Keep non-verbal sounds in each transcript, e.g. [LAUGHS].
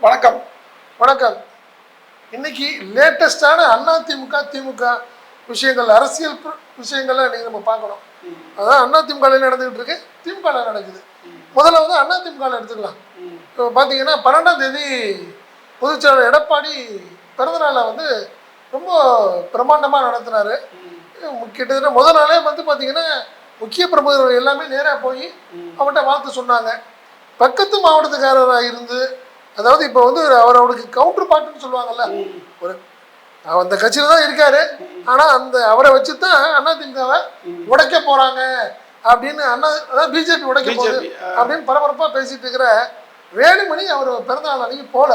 வணக்கம். வணக்கம். இன்னைக்கு லேட்டஸ்டான அண்ணா திமுக திமுக விஷயங்கள் அரசியல் ப- விஷயங்கள்ல இன்னைக்கு நம்ம பார்க்கணும். அதான் அண்ணா திமுக நடந்துகிட்டு இருக்கு? திமுக நடக்குது. முதல்ல வந்து அண்ணா திமுக ல எடுத்துக்கலாம். இப்போ பார்த்தீங்கன்னா பன்னெண்டாம் தேதி பொதுச்செயலாளர் எடப்பாடி பிறந்தநாளை வந்து ரொம்ப பிரம்மாண்டமாக நடத்தினாரு. கிட்டத்தட்ட முதல் நாளே வந்து பார்த்தீங்கன்னா முக்கிய பிரமுகர்கள் எல்லாமே நேராக போய் அவர்கிட்ட வாழ்த்து சொன்னாங்க. பக்கத்து மாவட்டத்துக்காரராக இருந்து அதாவது இப்போ வந்து அவர் அவருக்கு கவுண்டர் பார்ட்டுன்னு சொல்லுவாங்கல்ல. ஒரு அந்த கட்சியில தான் இருக்காரு. ஆனா அந்த அவரை வச்சு தான் அதிமுகவை உடைக்க போறாங்க அப்படின்னு அண்ணா அதாவது பிஜேபி உடைக்க போகுது. அப்படின்னு பரபரப்பா பேசிட்டு இருக்கிற வேலுமணி அவர் பிறந்த நாள் அன்னைக்கு போல.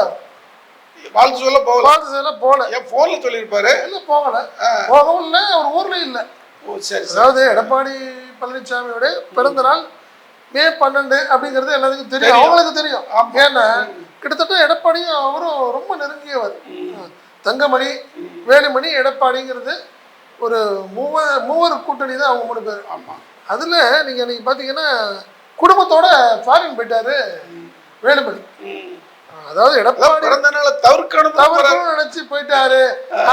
வாழ்த்து சொல்ல போகல. வாழ்த்து செய்யல போல என் போன்ல சொல்லியிருப்பாரு? இல்ல போகல. போகவும் இல்லை அவர் ஊர்ல இல்லை. அதாவது எடப்பாடி பழனிசாமியோட பிறந்த நாள் மே பன்னெண்டு அப்படிங்கிறது எல்லாத்துக்கும் தெரியும். அவங்களுக்கு தெரியும். ஏன்னா கிட்டத்தட்ட எடப்பாடியும் அவரும் ரொம்ப நெருங்கியவர் தங்கமணி வேலுமணி எடப்பாடிங்கிறது ஒரு மூவ மூவர் கூட்டணி தான் அவங்க மூணு பேர் ஆமா அதுல நீங்க நீங்க பாத்தீங்கன்னா குடும்பத்தோட ஃபாரின் போயிட்டாரு வேலுமணி. அதாவது எடப்பாடி பிறந்த நாளை தவிர்க்கணும். தவறுன்னு நினைச்சு போயிட்டாரு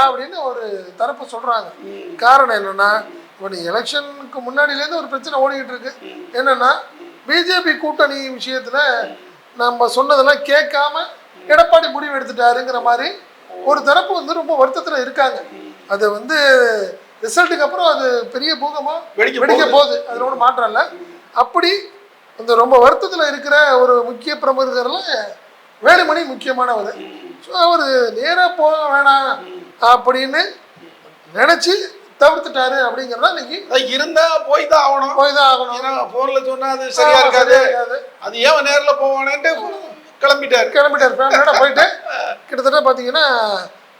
அப்படின்னு ஒரு தரப்பு சொல்றாங்க ம். காரணம் என்னன்னா இப்போ நீ எலெக்ஷனுக்கு முன்னாடியிலேருந்து ஒரு பிரச்சனை ஓடிக்கிட்டு இருக்கு என்னன்னா பிஜேபி கூட்டணி விஷயத்துல நம்ம சொன்னதெல்லாம் கேட்காம எடப்பாடி முடிவு எடுத்துட்டாருங்கிற மாதிரி ஒரு தரப்பு வந்து ரொம்ப வருத்தத்துல இருக்காங்க. அது வந்து ரிசல்ட்டுக்கு அப்புறம் அது பெரிய பூகமாக வெடிக்க போகுது. அதில் ஒன்றும் மாற்றம் இல்லை. அப்படி இந்த ரொம்ப வருத்தத்துல இருக்கிற ஒரு முக்கிய பிரமுகர்ல வேலுமணி முக்கியமானவர். ஸோ அவர் நேராக போக வேணாம் அப்படின்னு நினைச்சு தவிர்த்துட்டாரு அப்படிங்கிறதா இன்னைக்கு இருந்தா போய் தான் ஆகணும். போய் தான் ஆகணும். ஏன்னா போன்ல சொன்னா அது சரியா இருக்காது. அது ஏன் நேர்ல போவானேன்ட்டு கிளம்பிட்டாரு. கிளம்பிட்டார். ஃபேமிலியோட போயிட்டு [LAUGHS] கிட்டத்தட்ட பார்த்தீங்கன்னா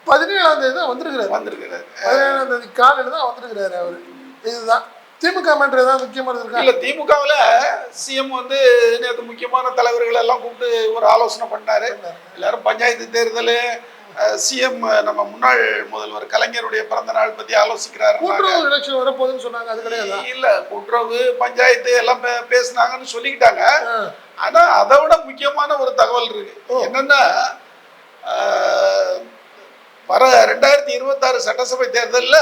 பதினேழாம் தேதி தான் வந்திருக்கிறாரு. வந்திருக்கிறாரு. பதினேழாம் தேதி காலையில் தான் வந்திருக்கிறாரு அவர். இதுதான். திமுக மேட்ரு ஏதாவது முக்கியமானது இருக்கா இல்ல திமுகவுல சிஎம் வந்து நேற்று முக்கியமான தலைவர்கள் எல்லாம் கூப்பிட்டு ஒரு ஆலோசனை பண்ணாரு. எல்லாரும் பஞ்சாயத்து தேர்தல் சிஎம் நம்ம முன்னாள் முதல்வர் கலைஞருடைய பிறந்த நாள் பத்தி ஆலோசிக்கிறாரு கூட்டுறவு எலெக்ஷன் வரப்போகுதுன்னு சொன்னாங்க அது கிடையாதா? இல்ல கூட்டுறவு பஞ்சாயத்து எல்லாம் பேசுனாங்கன்னு சொல்லிக்கிட்டாங்க. ஆனா அதை விட முக்கியமான ஒரு தகவல் இருக்கு. என்னன்னா வர ரெண்டாயிரத்தி இருபத்தாறு சட்டசபை தேர்தல்ல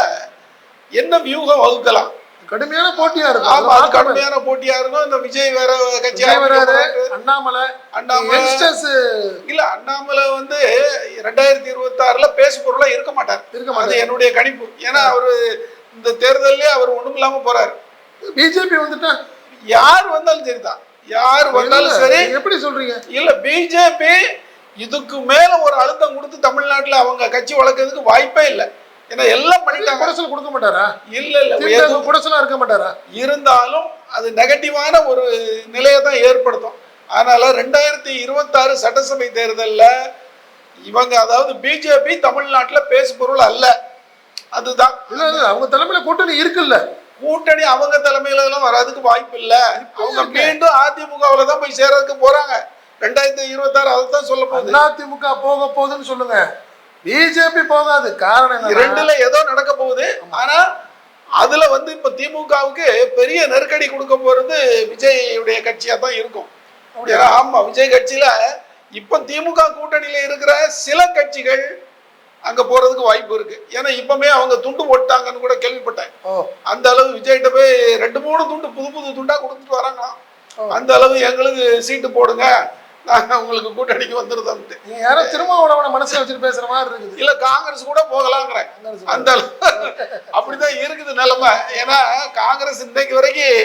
என்ன வியூகம் வகுக்கலாம்? கடுமையான போட்டியா இருக்கும். ஆமா அது. கடுமையான போட்டியா இருக்கும். இந்த விஜய் வேற கட்சி விஜய் வராரு ஆரம்பிக்க அண்ணாமலை அண்ணாமலை. இல்ல அண்ணாமலை வந்து ரெண்டாயிரத்தி இருபத்தி ஆறுல பேசு பொருளா இருக்க மாட்டார். இருக்க மாட்டாரு. என்னுடைய கணிப்பு. ஏன்னா அவரு இந்த தேர்தல்லே அவர் ஒண்ணும் இல்லாம போறாரு. பிஜேபி வந்துட்டா? யார் வந்தாலும் சரிதான். யார் வந்தாலும் சரி. எப்படி சொல்றீங்க? இல்ல பிஜேபி இதுக்கு மேல ஒரு அழுத்தம் கொடுத்து தமிழ்நாட்டுல அவங்க கட்சி வளர்க்கறதுக்கு வாய்ப்பே இல்லை. ஏன்னா எல்லாம் பண்ணிட்டாங்க. குடைசல் கொடுக்க மாட்டாரா? இல்ல இல்ல குடைசலா இருக்க மாட்டாரா? இருந்தாலும் அது நெகட்டிவான ஒரு நிலையை தான் ஏற்படுத்தும். அதனால ரெண்டாயிரத்தி இருபத்தாறு சட்டசபை தேர்தல்ல இவங்க அதாவது பிஜேபி தமிழ்நாட்டுல பேசு பொருள் அல்ல. அதுதான். இல்ல இல்ல அவங்க தலைமையில கூட்டணி இருக்குல்ல. கூட்டணி அவங்க தலைமையில எல்லாம் வர்றதுக்கு வாய்ப்பு இல்ல. அவங்க மீண்டும் அதிமுகவுல தான் போய் சேர்றதுக்கு போறாங்க. ரெண்டாயிரத்தி இருபத்தாறு அதை தான் சொல்ல போகுது. அதிமுக போக போகுதுன்னு சொல்லுங்க. பிஜேபி போகாது காரணம் ரெண்டுல ஏதோ நடக்க போகுது. ஆனா அதுல வந்து இப்ப திமுகவுக்கு பெரிய நெருக்கடி கொடுக்க போறது விஜயுடைய கட்சியா தான் இருக்கும். ஆமா விஜய் கட்சியில இப்ப திமுக கூட்டணியில இருக்கிற சில கட்சிகள் அங்க போறதுக்கு வாய்ப்பு இருக்கு. ஏன்னா இப்பமே அவங்க துண்டு போட்டாங்கன்னு கூட கேள்விப்பட்டேன். அந்த அளவு விஜய்கிட்ட போய் ரெண்டு மூணு துண்டு புது புது துண்டா கொடுத்துட்டு வராங்களாம். அந்த அளவு எங்களுக்கு சீட்டு போடுங்க. நாங்க உங்களுக்கு கூட்டணிக்கு வந்துருதோம்ட்டு நீங்க யாரோ திருமாவளவனை மனசுல வச்சுட்டு பேசுற மாதிரி இருக்குது. இல்ல காங்கிரஸ் கூட போகலாங்கிறேன். அந்த அளவு அப்படிதான் இருக்குது நிலைமை. ஏன்னா காங்கிரஸ் இன்னைக்கு வரைக்கும்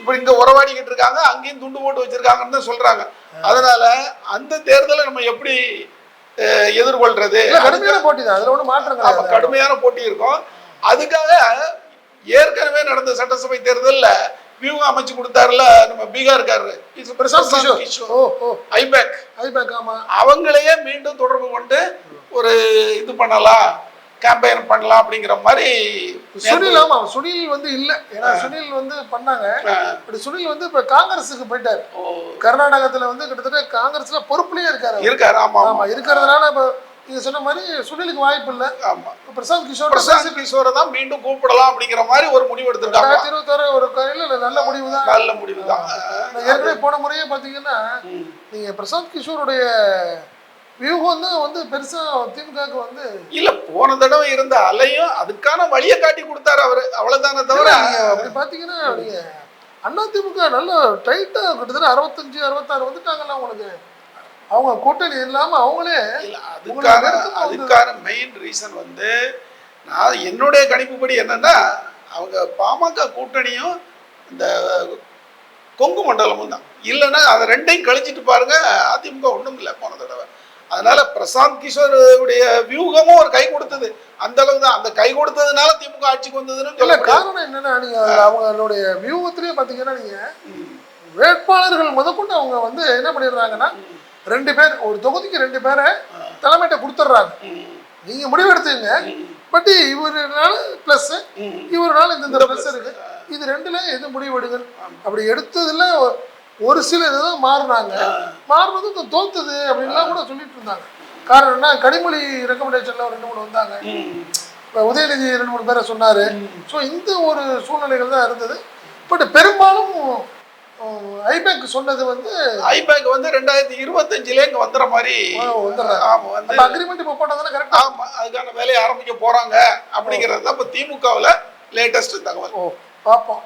இப்படி இங்க உறவாடிக்கிட்டு இருக்காங்க அங்கேயும் துண்டு போட்டு வச்சிருக்காங்கன்னு தான் சொல்றாங்க. அதனால அந்த தேர்தலை நம்ம எப்படி எதிர்கொள்றது? கடுமையான போட்டி தான். அதுல ஒண்ணும் மாற்றம் கடுமையான போட்டி இருக்கும். அதுக்காக ஏற்கனவே நடந்த சட்டசபை தேர்தல்ல வியூகம் அமைச்சு கொடுத்தாருல நம்ம பீகார்காரரு. Prashant Kishor I PAC I PAC ஆமா. அவங்களையே மீண்டும் தொடர்பு கொண்டு ஒரு இது பண்ணலாம் கேம்பெயின் பண்ணலாம் அப்படிங்கிற மாதிரி சுனில் ஆமா சுனில் வந்து இல்ல. ஏன்னா சுனில் வந்து பண்ணாங்க. இப்படி சுனில் வந்து இப்ப காங்கிரஸுக்கு போயிட்டாரு. கர்நாடகத்துல வந்து கிட்டத்தட்ட காங்கிரஸ்ல பொறுப்புலயே இருக்காரு. இருக்காரு ஆமா. ஆமா இருக்கிறதுனால இப்ப நீங்க சொன்ன மாதிரி சுனிலுக்கு வாய்ப்பு இல்ல. ஆமா. பிரசாந்த் கிஷோர் பிரசாந்த் கிஷோரை தான் மீண்டும் கூப்பிடலாம் அப்படிங்கிற மாதிரி ஒரு முடிவு எடுத்திருக்காங்க. இருபத்தாறு ஒரு கையில நல்ல முடிவு தான். நல்ல முடிவு தான். ஏற்கனவே போன முறையே பாத்தீங்கன்னா நீங்க பிரசாந்த் கிஷோருடைய வியூகம் தான் வந்து பெருசா திமுகவுக்கு வந்து இல்ல போன தடவை இருந்த அலையும் அதுக்கான வழியை காட்டி கொடுத்தாரு அவரு. அவ்வளவுதானே தவிர இல்ல, அப்படி பாத்தீங்கன்னா நீங்க அண்ணா திமுக நல்ல டைட்டா கிட்டத்தட்ட அறுபத்தஞ்சு அறுபத்தாறு வந்துட்டாங்கல்ல உங்களுக்கு. அவங்க கூட்டணி இல்லாம அவங்களே இல்ல உங்களுக்கு அதுக்கான மெயின் ரீசன் வந்து நான் என்னுடைய கணிப்புப்படி என்னன்னா அவங்க பாமக கூட்டணியும் இந்த கொங்கு மண்டலமும் தான். இல்லைன்னா அதை ரெண்டையும் கழிச்சிட்டு பாருங்க அதிமுக ஒண்ணும் இல்லை போன தடவை. அதனால பிரசாந்த் கிஷோர் உடைய வியூகமும் ஒரு கை கொடுத்தது. அந்த அளவு தான். அந்த கை கொடுத்ததுனால திமுக ஆட்சிக்கு வந்ததுன்னு இல்ல சொல்ல. காரணம் என்னன்னா நீங்க அவங்களுடைய வியூகத்திலேயே பாத்தீங்கன்னா நீங்க வேட்பாளர்கள் முதற்கொண்டு அவங்க வந்து என்ன பண்ணிடுறாங்கன்னா ரெண்டு பேர் ஒரு தொகுதிக்கு ரெண்டு பேரை தலைமையிட்ட கொடுத்துட்றாங்க. நீங்க முடிவு எடுத்துங்க பட் இவருனால பிளஸ் இவருனால இந்த பிளஸ் இருக்கு. இது ரெண்டுல எது முடிவெடுங்க அப்படி எடுத்ததுல ஒரு சில இதுதான் மாறினாங்க. மாறினது இந்த தோத்துது அப்படின்லாம் கூட சொல்லிட்டு இருந்தாங்க. காரணம் என்ன? கனிமொழி ரெக்கமெண்டேஷன்ல ரெண்டு மூணு வந்தாங்க. இப்போ உதயநிதி ரெண்டு மூணு பேரை சொன்னாரு. ஸோ இந்த ஒரு சூழ்நிலைகள் தான் இருந்தது. பட் பெரும்பாலும் ஐபேக் சொன்னது வந்து ஐபேக் வந்து ரெண்டாயிரத்தி இருபத்தஞ்சுல இங்க வந்துற மாதிரி. வந்துடுறாங்க ஆமா வந்து அந்த அக்ரிமெண்ட் இப்போ போட்டதானே கரெக்டா ஆமா அதுக்கான வேலையை ஆரம்பிக்க போறாங்க அப்படிங்கிறது தான் இப்ப திமுகவுல லேட்டஸ்ட் தகவல். ஓ பார்ப்போம்